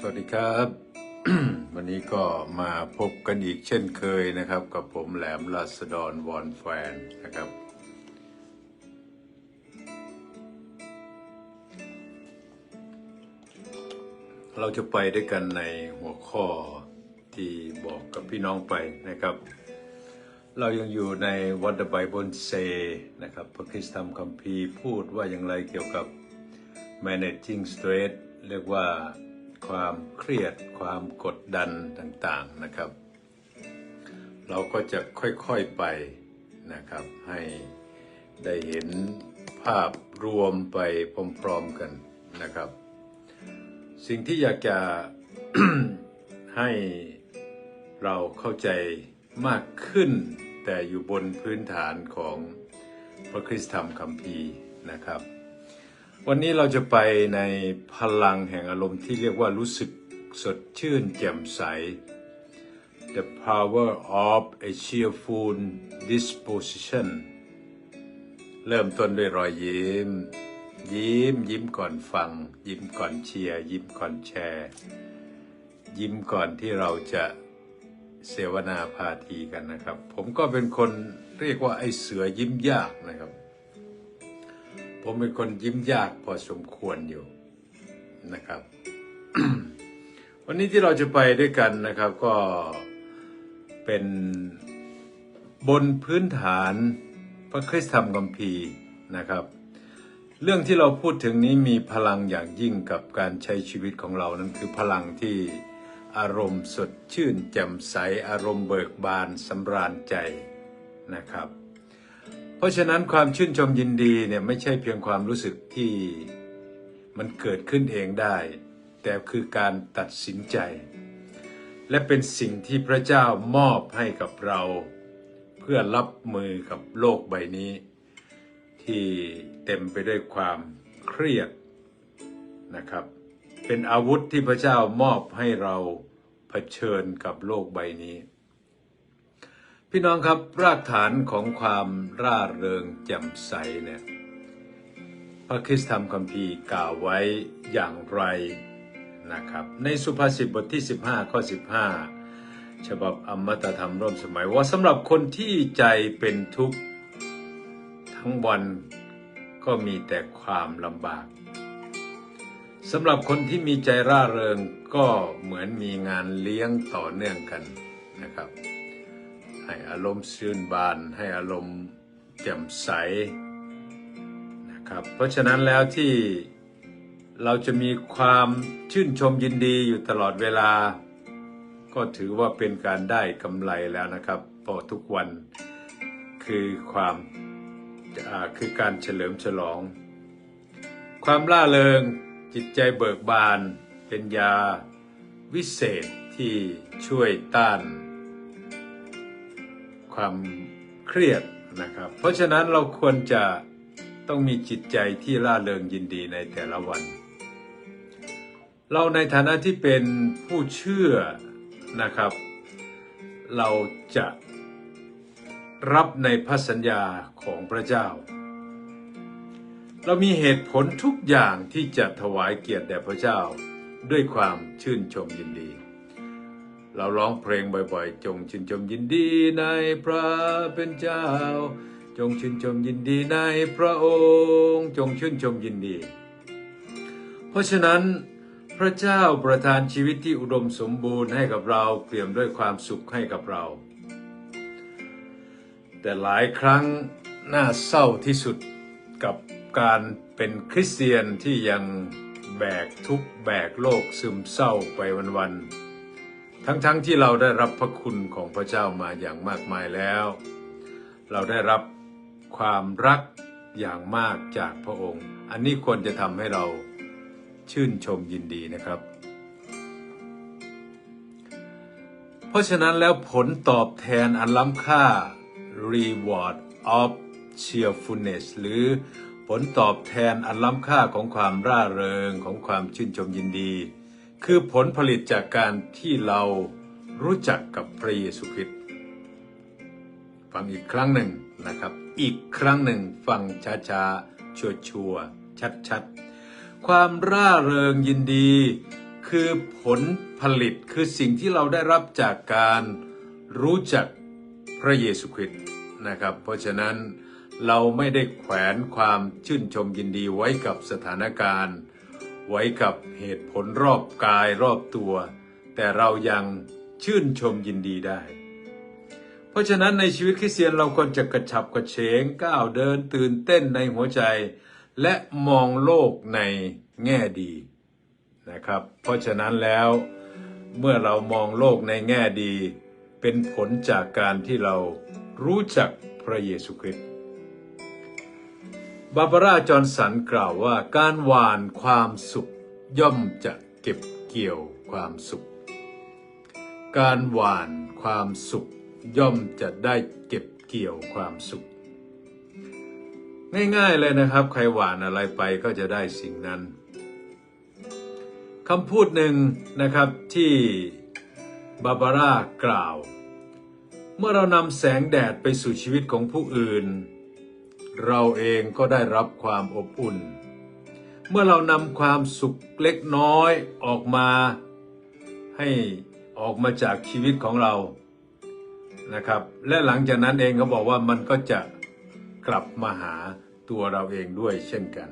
สวัสดีครับ วันนี้ก็มาพบกันอีกเช่นเคยนะครับ กับผมแหลมรัศดรวอนแฟนนะครับ เราจะไปด้วยกันในหัวข้อที่บอกกับพี่น้องไปนะครับ เรายังอยู่ใน What the Bible Say นะครับพระคริสตธรรมคัมภีร์พูดว่าอย่างไรเกี่ยวกับ managing stress เรียกว่า ความเครียด ความกดดันต่างๆนะครับ เราก็จะค่อยๆไปนะครับ ให้ได้เห็นภาพรวมไปพร้อมๆกันนะครับ สิ่งที่อยากจะให้เราเข้าใจมากขึ้น แต่อยู่บนพื้นฐานของพระคริสตธรรมคัมภีร์นะครับ วันนี้เราจะไปในพลังแห่งอารมณ์ที่เรียกว่ารู้สึกสดชื่นแจ่มใส The power of a cheerful disposition เริ่มต้นด้วยรอยยิ้ม ยิ้มยิ้มก่อนฟัง ยิ้มก่อนเชียร์ ยิ้มก่อนแชร์ ยิ้มก่อนที่เราจะเสวนาพาทีกันนะครับ ผมก็เป็นคนเรียกว่าไอ้เสือยิ้มยากนะครับ ผมเป็นคนยิ้มยากพอสมควรอยู่นะครับ วันนี้ที่เราจะไปด้วยกันนะครับก็เป็นบนพื้นฐานพระคริสตธรรมคัมภีนะครับ เรื่องที่เราพูดถึงนี้มีพลังอย่างยิ่งกับการใช้ชีวิตของเรานั้นคือพลังที่อารมณ์สดชื่นแจ่มใสอารมณ์เบิกบานสำราญใจนะครับ เพราะฉะนั้นความชื่นชมยินดีเนี่ยไม่ใช่เพียงความรู้สึกที่มันเกิดขึ้นเองได้ แต่คือการตัดสินใจ และเป็นสิ่งที่พระเจ้ามอบให้กับเรา เพื่อรับมือกับโลกใบนี้ ที่เต็มไปด้วยความเครียดนะครับ เป็นอาวุธที่พระเจ้ามอบให้เราเผชิญกับโลกใบนี้ พี่น้องครับรากฐานของความร่าเริงแจ่มใสเนี่ยพระคริสตธรรมคัมภีร์กล่าวไว้อย่างไรนะครับ ในสุภาษิตบทที่ 15ข้อ15 ฉบับอมตะธรรมร่วมสมัยว่าสำหรับคนที่ใจเป็นทุกข์ ทั้งวันก็มีแต่ความลำบากสำหรับคนที่มีใจร่าเริงก็เหมือนมีงานเลี้ยงต่อเนื่องกันนะครับ ให้อารมณ์ชื่นบาน ให้อารมณ์แจ่มใสนะครับเพราะฉะนั้นแล้วที่เราจะมีความชื่นชมยินดีอยู่ตลอดเวลา ก็ถือว่าเป็นการได้กำไรแล้วนะครับเพราะทุกวันคือความคือการเฉลิมฉลอง ความล่าเริงจิตใจเบิกบานเป็นยาวิเศษที่ช่วยต้าน ความเครียดนะครับ เพราะฉะนั้นเราควรจะต้องมีจิตใจที่ร่าเริงยินดีในแต่ละวัน เราในฐานะที่เป็นผู้เชื่อนะครับ เราจะรับในพระสัญญาของพระเจ้า เรามีเหตุผลทุกอย่างที่จะถวายเกียรติแด่พระเจ้าด้วยความชื่นชมยินดี เราร้องเพลงบ่อยๆ จงชื่นชมยินดีในพระเป็นเจ้า จงชื่นชมยินดีในพระองค์ จงชื่นชมยินดี เพราะฉะนั้น พระเจ้าประทานชีวิตที่อุดมสมบูรณ์ให้กับเราเปี่ยมด้วยความสุขให้กับเรา แต่หลายครั้งน่าเศร้าที่สุดกับการเป็นคริสเตียนที่ยังแบกทุกแบกโลกซึมเศร้าไปวันๆ ทั้งๆทที่เราได้รับพระคุณของพระเจ้ามาอย่างมากมายแล้ว เราได้รับความรักอย่างมากจากพระองค์ อันนี้ควรจะทำให้เราชื่นชมยินดีนะครับ เพราะฉะนั้นแล้วผลตอบแทนอันล้ำค่า reward of cheerfulness หรือผลตอบแทนอันล้ำค่าของความร่าเริงของความชื่นชมยินดี คือผลผลิตจากการที่เรารู้จักกับพระเยซูคริสต์ฟังอีกครั้งหนึ่งนะครับ อีกครั้งหนึ่งฟังช้าๆชัวร์ๆชัดๆความร่าเริงยินดี คือผลผลิตคือสิ่งที่เราได้รับจากการรู้จักพระเยซูคริสต์นะครับ เพราะฉะนั้นเราไม่ได้แขวนความชื่นชมยินดีไว้กับสถานการณ์ ไว้กับเหตุผลรอบกายรอบตัว แต่เรายังชื่นชมยินดีได้ เพราะฉะนั้นในชีวิตคริสเตียนเราควรจะกระฉับกระเฉงก้าวเดินตื่นเต้นในหัวใจ และมองโลกในแง่ดีนะครับ เพราะฉะนั้นแล้วเมื่อเรามองโลกในแง่ดี เป็นผลจากการที่เรารู้จักพระเยซูคริสต์ บาบาร่าจอห์นสันกล่าวว่าการหวานความสุขย่อมจะเก็บเกี่ยวความสุข การหวานความสุขย่อมจะได้เก็บเกี่ยวความสุข ง่ายๆเลยนะครับ ใครหวานอะไรไปก็จะได้สิ่งนั้นคำพูดหนึ่งนะครับที่บาบาร่ากล่าว เมื่อเรานำแสงแดดไปสู่ชีวิตของผู้อื่น เราเองก็ได้รับความอบอุ่น เมื่อเรานำความสุขเล็กน้อยออกมา ให้ออกมาจากชีวิตของเรานะครับ และหลังจากนั้นเองเขาบอกว่ามันก็จะกลับมาหาตัวเราเองด้วยเช่นกัน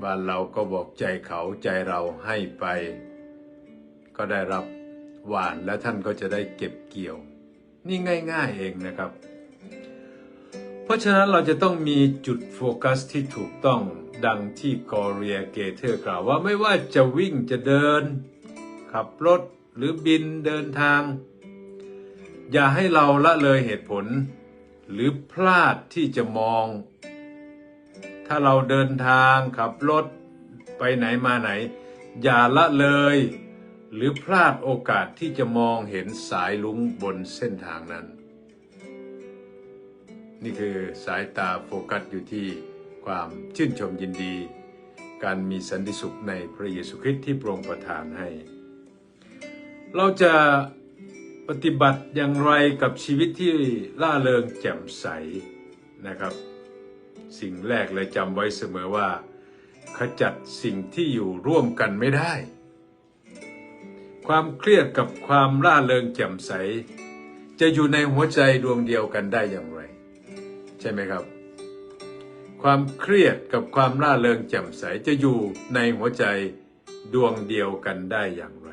บ้าเราก็บอกใจเขาใจเราให้ไป ก็ได้รับหวานและท่านก็จะได้เก็บเกี่ยว นี่ง่าย ๆเองนะครับ ราะฉะนั้นเราจะต้องมีจุดโฟกัสที่ถูกต้องดังที่กอเรียเกเทอร์กล่าวว่าไม่ว่าจะวิ่งจะเดิน ขับรถหรือบินเดินทาง อย่าให้เราละเลยเหตุผล หรือพลาดที่จะมอง ถ้าเราเดินทางขับรถไปไหนมาไหน อย่าละเลย หรือพลาดโอกาสที่จะมองเห็นสายลุงบนเส้นทางนั้น นี่คือสายตาโฟกัสอยู่ที่ความชื่นชมยินดี การมีสันติสุขในพระเยซูคริสต์ที่โปรงประทานให้ เราจะปฏิบัติอย่างไรกับชีวิตที่ล่าเริงแจ่มใสนะครับ สิ่งแรกเลยจำไว้เสมอว่า ขจัดสิ่งที่อยู่ร่วมกันไม่ได้ ความเครียดกับความล่าเริงแจ่มใส จะอยู่ในหัวใจดวงเดียวกันได้อย่างไร ใช่ไหมครับ ความเครียดกับความล่าเริงแจ่มใสจะอยู่ในหัวใจดวงเดียวกันได้อย่างไร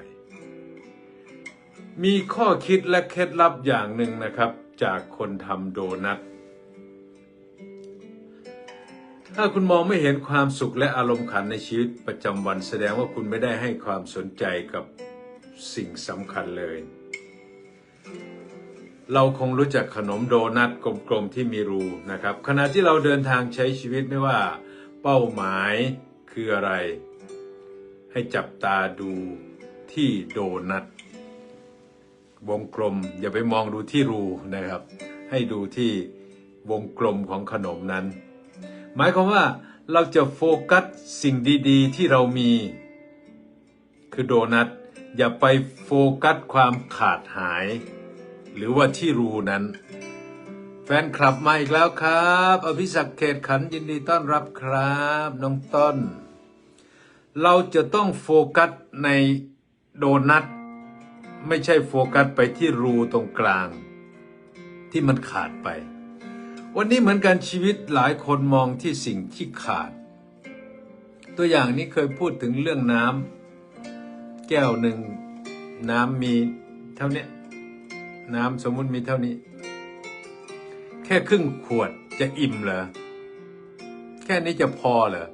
มีข้อคิดและเคล็ดลับอย่างหนึ่งนะครับ จากคนทำโดนัทถ้าคุณมองไม่เห็นความสุขและอารมณ์ขันในชีวิตประจำวันแสดงว่าคุณไม่ได้ให้ความสนใจกับสิ่งสำคัญเลย เราคงรู้จักขนมโดนัทกลมๆที่มีรูนะครับ ขณะที่เราเดินทางใช้ชีวิตไม่ว่า เป้าหมายคืออะไร ให้จับตาดูที่โดนัทวงกลมอย่าไปมองดูที่รูนะครับ ให้ดูที่วงกลมของขนมนั้น หมายความว่าเราจะโฟกัสสิ่งดีๆ ที่เรามี คือโดนัทอย่าไปโฟกัสความขาดหาย หรือว่าที่รูนั้น แฟนคลับมาอีกแล้วครับ อภิศักดิ์เขตขันยินดีต้อนรับครับ น้องต้น เราจะต้องโฟกัสในโดนัทไม่ใช่โฟกัสไปที่รูตรงกลาง ที่มันขาดไป วันนี้เหมือนกันชีวิตหลายคนมองที่สิ่งที่ขาด ตัวอย่างนี้เคยพูดถึงเรื่องน้ำแก้วหนึ่งน้ำมีเท่านี้ น้ำสมมุติมีเท่านี้ แค่ครึ่งขวดจะอิ่มเหรอ แค่นี้จะพอเหรอ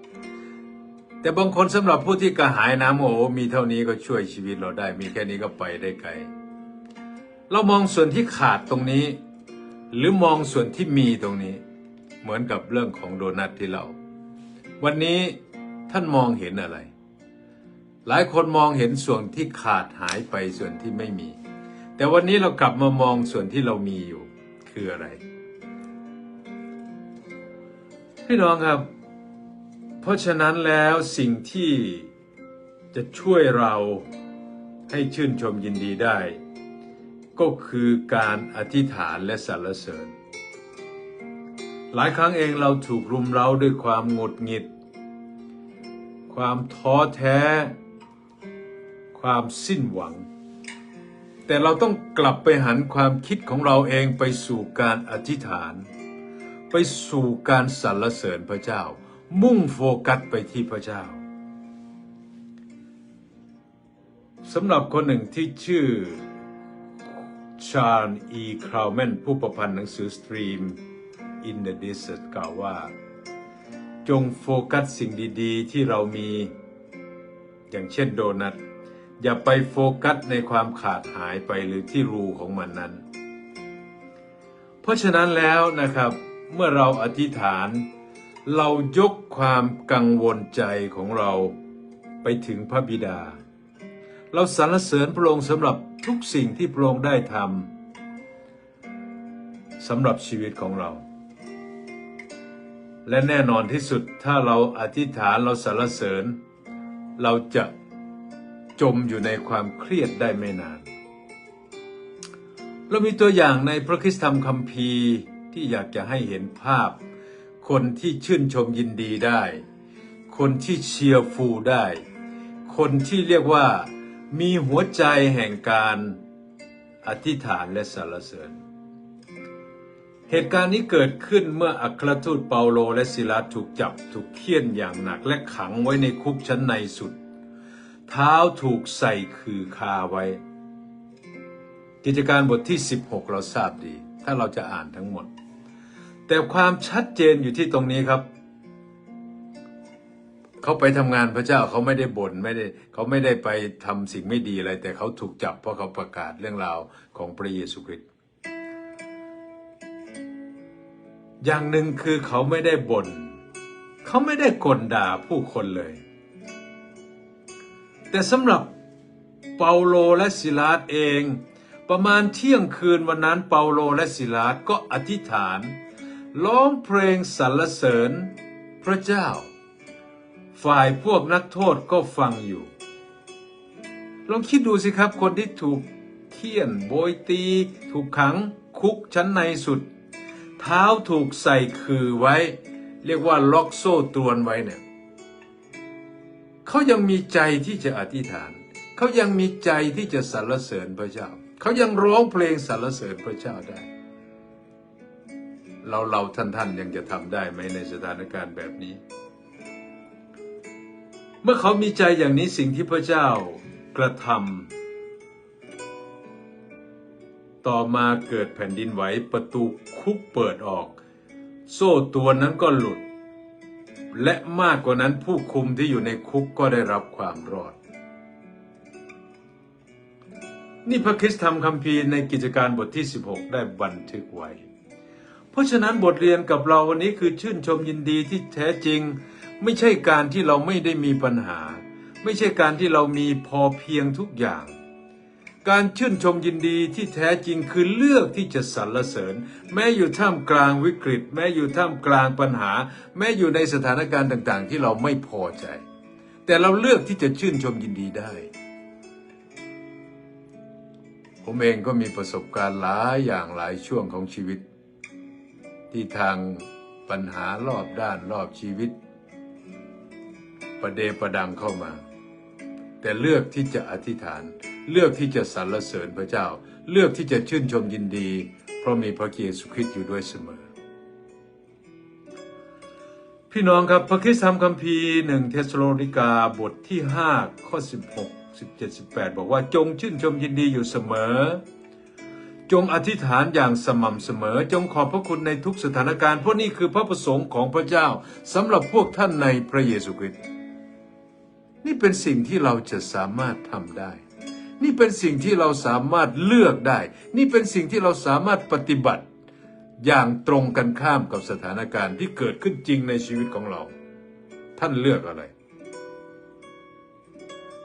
แต่บางคนสำหรับผู้ที่กระหายน้ำโอ้มีเท่านี้ก็ช่วยชีวิตเราได้ มีแค่นี้ก็ไปได้ไกล เรามองส่วนที่ขาดตรงนี้ หรือมองส่วนที่มีตรงนี้ เหมือนกับเรื่องของโดนัทที่เรา วันนี้ท่านมองเห็นอะไรหลายคนมองเห็นส่วนที่ขาดหายไปส่วนที่ไม่มี แต่วันนี้เรากลับมามองส่วนที่เรามีอยู่คืออะไร พี่น้องครับ เพราะฉะนั้นแล้วสิ่งที่จะช่วยเราให้ชื่นชมยินดีได้ ก็คือการอธิษฐานและสรรเสริญ หลายครั้งเองเราถูกรุมเร้าด้วยความหงุดหงิด ความท้อแท้ ความสิ้นหวัง แต่เราต้องกลับไปหันความคิดของเราเองไปสู่การอธิษฐาน ไปสู่การสรรเสริญพระเจ้า มุ่งโฟกัสไปที่พระเจ้าสำหรับคนหนึ่งที่ชื่อชาญอีคราวแมนผู้ประพันธ์หนังสือ Stream in the Desert กล่าวว่า จงโฟกัสสิ่งดี ๆ ที่เรามี อย่างเช่นโดนัท อย่าไปโฟกัสในความขาดหายไปหรือที่รูของมันนั้น เพราะฉะนั้นแล้วนะครับเมื่อเราอธิษฐาน เรายกความกังวลใจของเราไปถึงพระบิดา เราสรรเสริญพระองค์สำหรับทุกสิ่งที่พระองค์ได้ทำสำหรับชีวิตของเรา และแน่นอนที่สุดถ้าเราอธิษฐานเราสรรเสริญ เราจะ จมอยู่ในความเครียดได้ไม่นาน เรามีตัวอย่างในพระคิสธรรมคัมภีร์ที่อยากจะให้เห็นภาพ คนที่ชื่นชมยินดีได้ คนที่เชียร์ฟูลได้ คนที่เรียกว่ามีหัวใจแห่งการอธิษฐานและสรรเสริญ เหตุการณ์นี้เกิดขึ้นเมื่ออัครทูตเปาโลและศิลาถูกจับถูกเคี่ยนอย่างหนักและขังไว้ในคุกชั้นในสุด เท้าถูกใส่คือคาไว้ กิจการบทที่ 16 เราทราบดี ถ้าเราจะอ่านทั้งหมด แต่ความชัดเจนอยู่ที่ตรงนี้ครับ เขาไปทำงานพระเจ้าเขาไม่ได้บ่นไม่ได้เขาไม่ได้ไปทำสิ่งไม่ดีอะไร แต่เขาถูกจับเพราะเขาประกาศเรื่องราวของพระเยซูคริสต์อย่างหนึ่งคือเขาไม่ได้บน่นเขาไม่ได้กลด่าผู้คนเลย แต่สำหรับเปาโลและศิลาสเอง ประมาณเที่ยงคืนวันนั้นเปาโลและศิลาสก็อธิษฐานร้องเพลงสรรเสริญพระเจ้า ฝ่ายพวกนักโทษก็ฟังอยู่ ลองคิดดูสิครับคนที่ถูกเคี่ยนโบยตี ถูกขังคุกชั้นในสุด เท้าถูกใส่คือไว้ เรียกว่าล็อกโซ่ตรวนไว้เนี่ย เขายังมีใจที่จะอธิษฐาน เขายังมีใจที่จะสรรเสริญพระเจ้า เขายังร้องเพลงสรรเสริญพระเจ้าได้ เราเราท่านท่านยังจะทำได้ไหมในสถานการณ์แบบนี้ เมื่อเขามีใจอย่างนี้สิ่งที่พระเจ้ากระทำต่อมาเกิดแผ่นดินไหวประตูคุกเปิดออก โซ่ตัวนั้นก็หลุด และมากกว่านั้นผู้คุมที่อยู่ในคุกก็ได้รับความรอด นี่พระคริสตธรรมคัมภีร์ในกิจการบทที่ 16 ได้บันทึกไว้ เพราะฉะนั้นบทเรียนกับเราวันนี้คือชื่นชมยินดีที่แท้จริง ไม่ใช่การที่เราไม่ได้มีปัญหา ไม่ใช่การที่เรามีพอเพียงทุกอย่าง การชื่นชมยินดีที่แท้จริงคือเลือกที่จะสรรเสริญ แม้อยู่ท่ามกลางวิกฤต แม้อยู่ท่ามกลางปัญหา แม้อยู่ในสถานการณ์ต่าง ๆ ที่เราไม่พอใจ แต่เราเลือกที่จะชื่นชมยินดีได้ ผมเองก็มีประสบการณ์หลายอย่างหลายช่วงของชีวิต ที่ทางปัญหารอบด้านรอบชีวิต ประเดประดังเข้ามา แต่เลือกที่จะอธิษฐาน เลือกที่จะสรรเสริญพระเจ้า เลือกที่จะชื่นชมยินดี เพราะมีพระเยซูคริสต์อยู่ด้วยเสมอ พี่น้องครับพระคริสตธรรมคัมภีร์หนึ่งเทสโลนิกาบทที่ 5 ข้อ 16 17 18 บอกว่าจงชื่นชมยินดีอยู่เสมอ จงอธิษฐานอย่างสม่ำเสมอ จงขอบพระคุณในทุกสถานการณ์เพราะนี่คือพระประสงค์ของพระเจ้าสำหรับพวกท่านในพระเยซูคริสต์นี่เป็นสิ่งที่เราจะสามารถทำได้ นี่เป็นสิ่งที่เราสามารถเลือกได้ นี่เป็นสิ่งที่เราสามารถปฏิบัติ อย่างตรงกันข้ามกับสถานการณ์ที่เกิดขึ้นจริงในชีวิตของเรา ท่านเลือกอะไร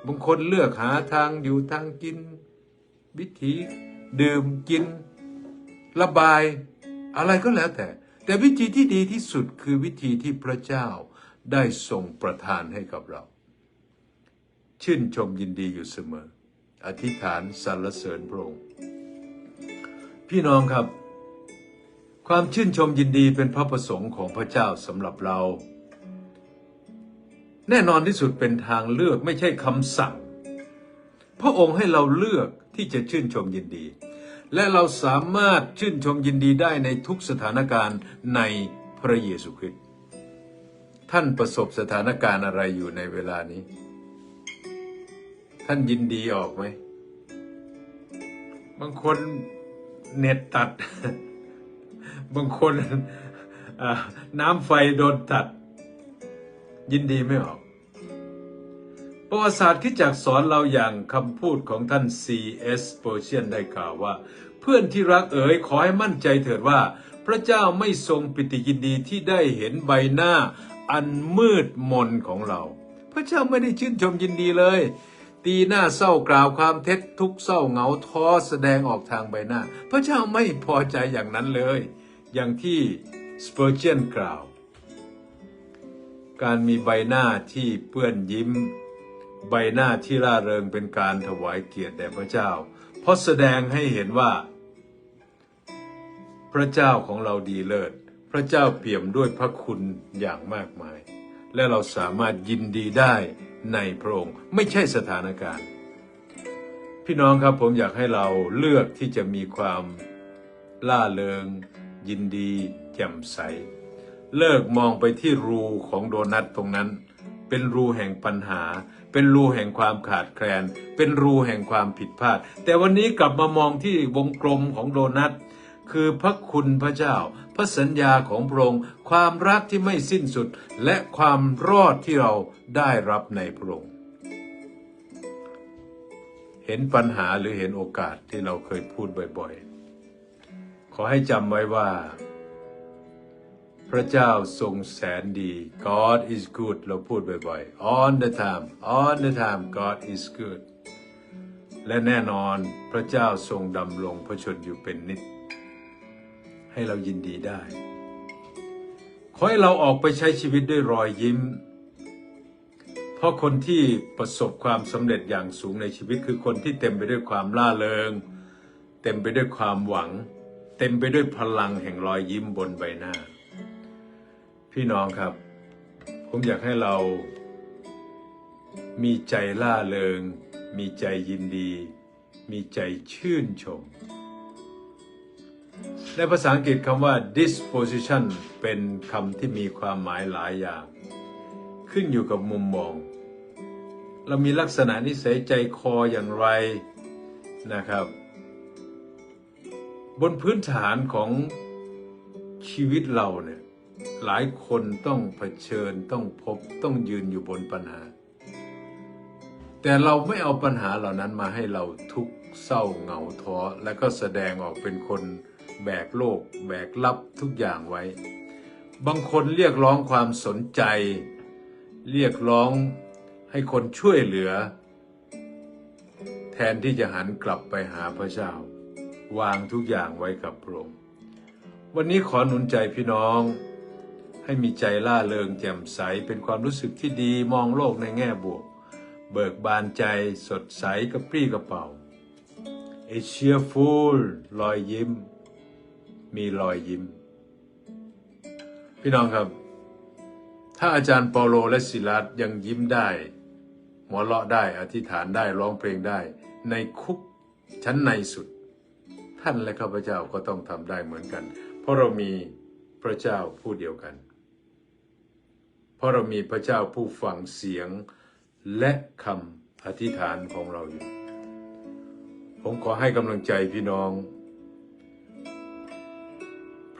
บางคนเลือกหาทางอยู่ทางกิน วิธีดื่มกิน ระบาย อะไรก็แล้วแต่ แต่วิธีที่ดีที่สุดคือวิธีที่พระเจ้าได้ทรงประทานให้กับเรา ชื่นชมยินดีอยู่เสมอ อธิษฐานสรรเสริญพระองค์พี่น้องครับ ความชื่นชมยินดีเป็นพระประสงค์ของพระเจ้าสำหรับเรา แน่นอนที่สุดเป็นทางเลือกไม่ใช่คำสั่ง พระองค์ให้เราเลือกที่จะชื่นชมยินดี และเราสามารถชื่นชมยินดีได้ในทุกสถานการณ์ในพระเยซูคริสต์ท่านประสบสถานการณ์อะไรอยู่ในเวลานี้ ท่านยินดีออกไหม บางคนเน็ตตัด บางคนน้ำไฟโดนตัด ยินดีไม่ออก ประวัติศาสตร์ที่จากสอนเราอย่างคำพูดของท่าน C.S. p o r t i a n ได้กล่าวว่า เพื่อนที่รักเอ๋ยขอให้มั่นใจเถิดว่า พระเจ้าไม่ทรงปิติยินดีที่ได้เห็นใบหน้าอันมืดมนของเรา พระเจ้าไม่ได้ชื่นชมยินดีเลย ตีหน้าเศร้ากล่าวความเท็จทุกเศร้าเหงาท้อแสดงออกทางใบหน้า พระเจ้าไม่พอใจอย่างนั้นเลย อย่างที่สเปอร์เจนกล่าว การมีใบหน้าที่เปื้อนยิ้ม ใบหน้าที่ร่าเริงเป็นการถวายเกียรติแด่พระเจ้า เพราะแสดงให้เห็นว่า พระเจ้าของเราดีเลิศ พระเจ้าเปี่ยมด้วยพระคุณอย่างมากมาย และเราสามารถยินดีได้ในพระองค์ไม่ใช่สถานการณ์ พี่น้องครับผมอยากให้เราเลือกที่จะมีความล่าเริง ยินดี แจ่มใส เลิกมองไปที่รูของโดนัทตรงนั้น เป็นรูแห่งปัญหา เป็นรูแห่งความขาดแคลน เป็นรูแห่งความผิดพลาด แต่วันนี้กลับมามองที่วงกลมของโดนัท คือพระคุณพระเจ้า พระสัญญาของพระองค์ ความรักที่ไม่สิ้นสุด และความรอดที่เราได้รับในพระองค์ เห็นปัญหาหรือเห็นโอกาสที่เราเคยพูดบ่อยๆ ขอให้จำไว้ว่า พระเจ้าทรงแสนดี God is good เราพูดบ่อยๆ all the time all the time God is good และแน่นอนพระเจ้าทรงดำรงพระชนอยู่เป็นนิจ ให้เรายินดีได้ ขอให้เราออกไปใช้ชีวิตด้วยรอยยิ้ม เพราะคนที่ประสบความสำเร็จอย่างสูงในชีวิตคือคนที่เต็มไปด้วยความล่าเริง เต็มไปด้วยความหวัง เต็มไปด้วยพลังแห่งรอยยิ้มบนใบหน้า พี่น้องครับ ผมอยากให้เรา มีใจล่าเริง มีใจยินดี มีใจชื่นชม ในภาษาอังกฤษคำว่า disposition เป็นคำที่มีความหมายหลายอย่าง ขึ้นอยู่กับมุมมอง เรามีลักษณะนิสัยใจคออย่างไรนะครับ บนพื้นฐานของชีวิตเราเนี่ยหลายคนต้องเผชิญต้องพบต้องยืนอยู่บนปัญหา แต่เราไม่เอาปัญหาเหล่านั้นมาให้เราทุกข์เศร้าเหงาท้อและก็แสดงออกเป็นคน แบกโลก แบกรับทุกอย่างไว้ บางคนเรียกร้องความสนใจ เรียกร้องให้คนช่วยเหลือ แทนที่จะหันกลับไปหาพระเจ้า วางทุกอย่างไว้กับพระองค์วันนี้ขอหนุนใจพี่น้อง ให้มีใจล่าเริงแจ่มใสเป็นความรู้สึกที่ดีมองโลกในแง่บวก เบิกบานใจสดใสกระปรี้กระเป๋า A cheerful รอยยิ้ม มีรอยยิ้ม พี่น้องครับ ถ้าอาจารย์เปาโลและศิลัสยังยิ้มได้หัวเราะได้อธิษฐานได้ร้องเพลงได้ ในคุกชั้นในสุด ท่านและข้าพเจ้าก็ต้องทำได้เหมือนกัน เพราะเรามีพระเจ้าผู้เดียวกัน เพราะเรามีพระเจ้าผู้ฟังเสียงและคำอธิษฐานของเราอยู่ ผมขอให้กำลังใจพี่น้อง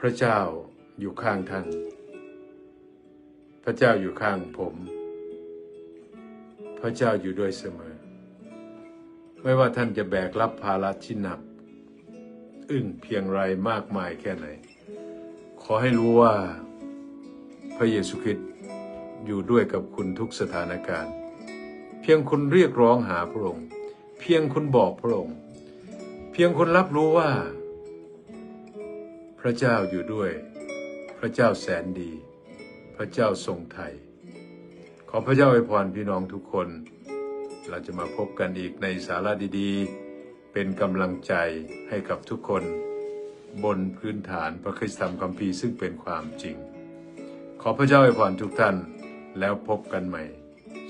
พระเจ้าอยู่ข้างท่าน พระเจ้าอยู่ข้างผม พระเจ้าอยู่ด้วยเสมอ ไม่ว่าท่านจะแบกรับภาระที่หนัก อึ้งเพียงไรมากมายแค่ไหน ขอให้รู้ว่าพระเยซูคริสต์อยู่ด้วยกับคุณทุกสถานการณ์ เพียงคุณเรียกร้องหาพระองค์ เพียงคุณบอกพระองค์ เพียงคุณรับรู้ว่า พระเจ้าอยู่ด้วย พระเจ้าแสนดี พระเจ้าทรงไทย ขอพระเจ้าอวยพรพี่น้องทุกคน เราจะมาพบกันอีกในสาระดีๆ เป็นกำลังใจให้กับทุกคน บนพื้นฐานพระคริสตธรรมคัมภีร์ซึ่งเป็นความจริง ขอพระเจ้าอวยพรทุกท่านแล้วพบกันใหม่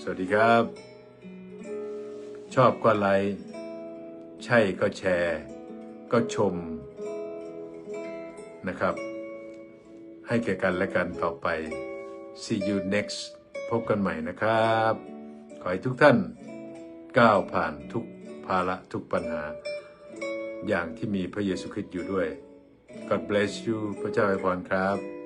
สวัสดีครับ ชอบก็ไลค์ ใช่ก็แชร์ ก็ชม นะครับ ให้แก่กันและกันต่อไป see you next พบกันใหม่นะครับ ขอให้ทุกท่านก้าวผ่านทุกภาระทุกปัญหา อย่างที่มีพระเยซูคริสต์อยู่ด้วย God bless you พระเจ้าอวยพรครับ